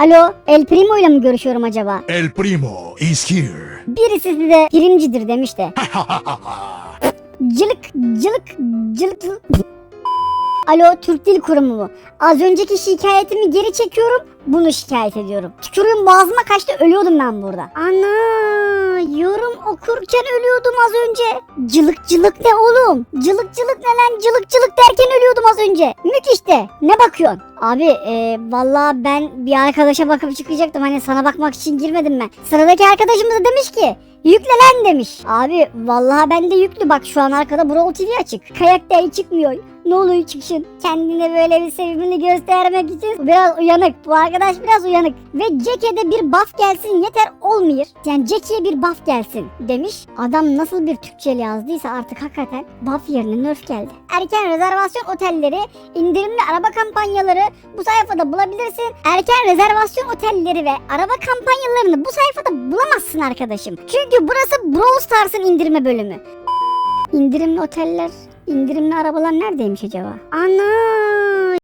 Alo, El Primo ile mi görüşüyorum acaba? El primo is here. Birisi size primcidir demiş de. Cılık, cılık, cılık, cılık. Alo, Türk Dil Kurumu mu? Az önceki şikayetimi geri çekiyorum, bunu şikayet ediyorum. Tükürüğüm boğazıma kaçtı, ölüyordum ben burada. Ana, yorum okurken ölüyordum az önce. Cılık cılık ne oğlum? Cılık cılık ne lan? Cılık cılık derken ölüyordum az önce. Mük işte. Ne bakıyorsun? Abi e, vallahi ben bir arkadaşa bakıp çıkacaktım. Hani sana bakmak için girmedim ben. Sıradaki arkadaşımız da demiş ki Yükle lan demiş. Abi vallahi bende yüklü bak şu an arkada Brawl TV açık. Kayak değil çıkmıyor. Ne oluyor çıksın. Kendine böyle bir sevimini göstermek için biraz uyanık. Bu arkadaş biraz uyanık. Ve Jack'e de bir buff gelsin yeter olmuyor. Yani Jack'e bir buff gelsin demiş. Adam nasıl bir Türkçeli yazdıysa artık hakikaten buff yerine nerf geldi. Erken rezervasyon otelleri, indirimli araba kampanyaları bu sayfada bulabilirsin. Erken rezervasyon otelleri ve araba kampanyalarını bu sayfada bulamazsın arkadaşım. Çünkü burası Brawl Stars'ın indirme bölümü. İndirimli oteller, indirimli arabalar neredeymiş acaba? Ana